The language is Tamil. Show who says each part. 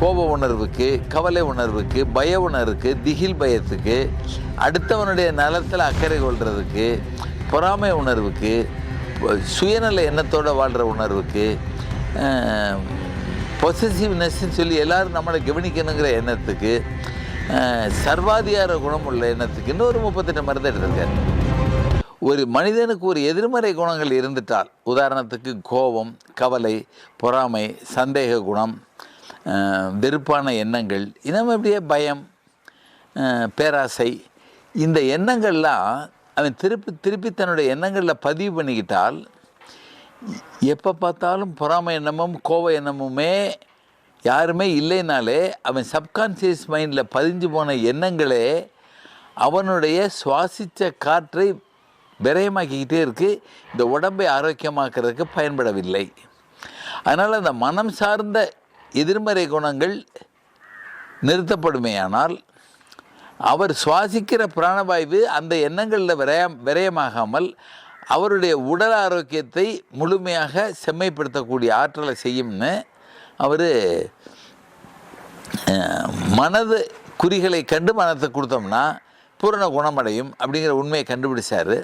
Speaker 1: கோப உணர்வுக்கு கவலை உணர்வுக்கு பய உணர்வுக்கு திகில் பயத்துக்கு அடுத்தவனுடைய நலத்தில் அக்கறை கொள்றதுக்கு பொறாமை உணர்வுக்கு சுயநல எண்ணத்தோடு வாழ்கிற உணர்வுக்கு பொசசிவ்னஸ்ன்னு சொல்லி எல்லாரும் நம்மளை கவனிக்கணுங்கிற எண்ணத்துக்கு சர்வாதிகார குணம் உள்ள எண்ணத்துக்கு இன்னொரு முப்பத்தெட்டு மருந்து எடுத்திருக்காரு. ஒரு மனிதனுக்கு ஒரு எதிர்மறை குணங்கள் இருந்துட்டால் உதாரணத்துக்கு கோபம் கவலை பொறாமை சந்தேக குணம் வெறுப்பான எண்ணங்கள் இன்னும் அப்படியே பயம் பேராசை இந்த எண்ணங்கள்லாம் அவன் திருப்பி திருப்பி தன்னுடைய எண்ணங்களில் பதிவு பண்ணிக்கிட்டால் எப்போ பார்த்தாலும் பொறாமை எண்ணமும் கோவ எண்ணமுமே யாருமே இல்லைனாலே அவன் சப்கான்சியஸ் மைண்டில் பதிஞ்சு போன எண்ணங்களே அவனுடைய சுவாசித்த காற்றை விரயமாக்கிக்கிட்டே இருக்குது இந்த உடம்பை ஆரோக்கியமாக்குறதுக்கு பயன்படவில்லை. அதனால் அந்த மனம் சார்ந்த எதிர்மறை குணங்கள் நிறுத்தப்படுமேயானால் அவர் சுவாசிக்கிற பிராணவாயு அந்த எண்ணங்களில் விரயம் விரயமாகாமல் அவருடைய உடல் ஆரோக்கியத்தை முழுமையாக செம்மைப்படுத்தக்கூடிய ஆற்றலை செய்யும்னு அவர் மனது குறிகளை கண்டு மனத்தை கொடுத்தோம்னா பூரண குணமடையும் அப்படிங்கிற உண்மையை கண்டுபிடிச்சார்.